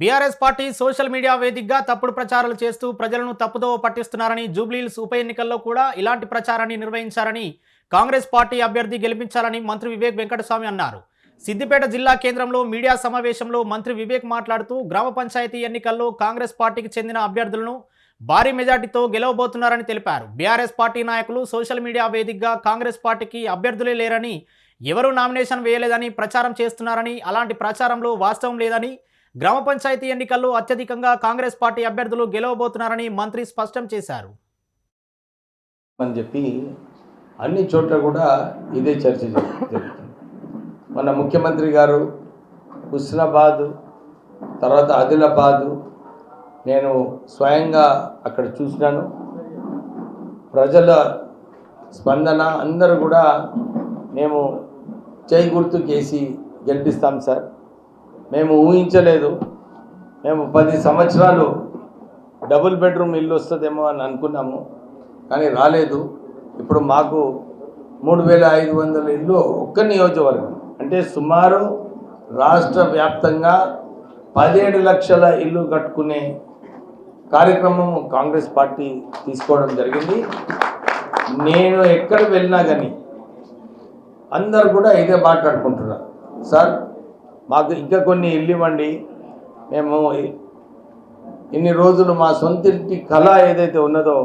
BRS party social media వేదికగా తప్పుడు ప్రచారాలు చేస్తూ ప్రజలను తప్పుదోవ పట్టిస్తున్నారని జూబ్లీహిల్స్ ఉప ఎన్నికల్లో కూడా ఇలాంటి ప్రచారాన్ని నిర్వహించారని కాంగ్రెస్ పార్టీ అభ్యర్థి గెలిపించాలని మంత్రి వివేక్ వెంకటస్వామి అన్నారు. సిద్దిపేట జిల్లా కేంద్రంలో మీడియా సమావేశంలో మంత్రి వివేక్ మాట్లాడుతూ గ్రామ పంచాయతీ ఎన్నికల్లో కాంగ్రెస్ పార్టీకి చెందిన అభ్యర్థులను భారీ మెజార్టీతో గెలవబోతున్నారని తెలిపారు. బీఆర్ఎస్ పార్టీ నాయకులు సోషల్ మీడియా వేదికగా కాంగ్రెస్ పార్టీకి అభ్యర్థులే లేరని ఎవరూ నామినేషన్ వేయలేదని ప్రచారం చేస్తున్నారని అలాంటి ప్రచారంలో వాస్తవం లేదని గ్రామ పంచాయతీ ఎన్నికల్లో అత్యధికంగా కాంగ్రెస్ పార్టీ అభ్యర్థులు గెలవబోతున్నారని మంత్రి స్పష్టం చేశారు. అని చెప్పి అన్ని చోట్ల కూడా ఇదే చర్చ జరుగుతుంది. మన ముఖ్యమంత్రి గారు హుస్నాబాద్ తర్వాత ఆదిలాబాదు నేను స్వయంగా అక్కడ చూసినాను. ప్రజల స్పందన అందరూ కూడా మేము చేయి గుర్తు చేసి గెలిపిస్తాం సార్. మేము ఊహించలేదు. మేము పది సంవత్సరాలు డబుల్ బెడ్రూమ్ ఇల్లు వస్తుందేమో అని అనుకున్నాము కానీ రాలేదు. ఇప్పుడు మాకు మూడు వేల ఐదు వందల ఇల్లు ఒక్క నియోజకవర్గం. అంటే సుమారు రాష్ట్ర వ్యాప్తంగా పదిహేడు లక్షల ఇల్లు కట్టుకునే కార్యక్రమం కాంగ్రెస్ పార్టీ తీసుకోవడం జరిగింది. నేను ఎక్కడ వెళ్ళినా కానీ అందరు కూడా ఇదే మాట్లాడుకుంటున్నారు. సార్ మాకు ఇంకా కొన్ని ఇల్లు ఇవ్వండి. మేము ఇన్ని రోజులు మా సొంత ఇంటి కళ ఏదైతే ఉన్నదో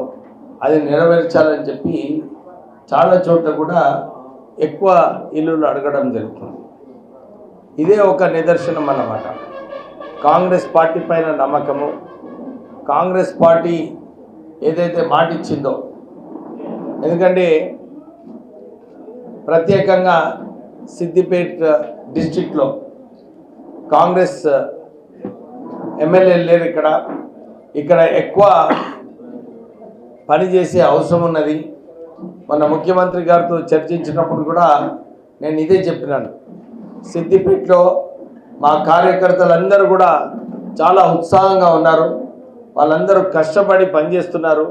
అది నెరవేర్చాలని చెప్పి చాలా చోట్ల కూడా ఎక్కువ ఇల్లులు అడగడం జరుగుతుంది. ఇదే ఒక నిదర్శనం అన్నమాట. కాంగ్రెస్ పార్టీ పైన నమ్మకము. కాంగ్రెస్ పార్టీ ఏదైతే మాట ఇచ్చిందో ఎందుకంటే ప్రత్యేకంగా సిద్దిపేట డిస్టిక్లో కాంగ్రెస్ ఎమ్మెల్యే లేరు ఇక్కడ. ఇక్కడ ఎక్కువ పనిచేసే అవసరం ఉన్నది. మన ముఖ్యమంత్రి గారితో చర్చించినప్పుడు కూడా నేను ఇదే చెప్పినాను. సిద్దిపేటలో మా కార్యకర్తలందరూ కూడా చాలా ఉత్సాహంగా ఉన్నారు. వాళ్ళందరూ కష్టపడి పనిచేస్తున్నారు.